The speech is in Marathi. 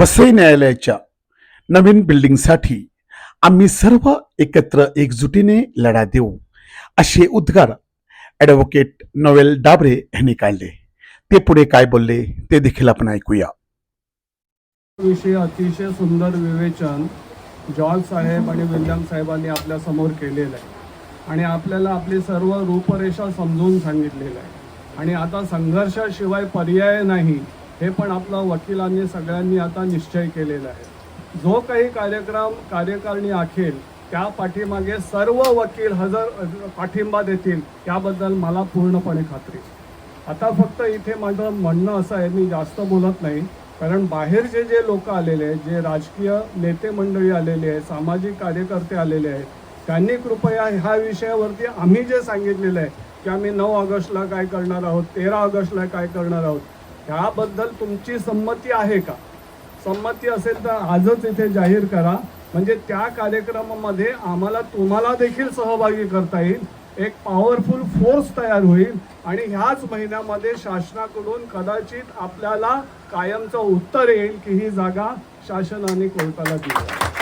वसई न्यायालयाच्या नवीन बिल्डिंगसाठी आम्ही सर्व एकत्र एकजुटीने लढा देऊ असे उद्गार ॲडव्होकेट नोवेल डाबरे यांनी काढले. ते पुढे काय बोलले ते देखील आपण ऐकूया. विषयी अतिशय सुंदर विवेचन जॉर्ज साहेब आणि विल्यम साहेबांनी आपल्यासमोर केलेलं आहे. आणि आपल्याला आपली सर्व रूपरेषा समजून सांगितलेलं आहे. आणि आता संघर्षाशिवाय पर्याय नाही हे पण आपलं वकिलांनी सगळ्यांनी आता निश्चय केलेला आहे. जो काही कार्यक्रम कार्यकारिणी आखेल त्या पाठीमागे सर्व वकील हजर पाठिंबा देतील त्याबद्दल मला पूर्णपणे खात्री आता फक्त इथे माझं म्हणणं असं आहे मी जास्त बोलत नाही कारण बाहेरचे जे लोक आलेले आहेत जे राजकीय नेते मंडळी आलेले आहेत सामाजिक कार्यकर्ते आलेले आहेत त्यांनी कृपया ह्या विषयावरती आम्ही जे सांगितलेलं आहे की आम्ही नऊ ऑगस्टला काय करणार आहोत तेरा ऑगस्टला काय करणार आहोत ह्याबद्दल तुमची संमती आहे का? संमती असेल तर आजच इथे जाहीर करा. म्हणजे त्या कार्यक्रमामध्ये आम्हाला तुम्हाला देखील सहभागी करता येईल. एक पॉवरफुल फोर्स तयार होईल. आणि ह्याच महिन्यामध्ये शासनाकडून कदाचित आपल्याला कायमचं उत्तर येईल की ही जागा शासनाने कोर्टाला दिली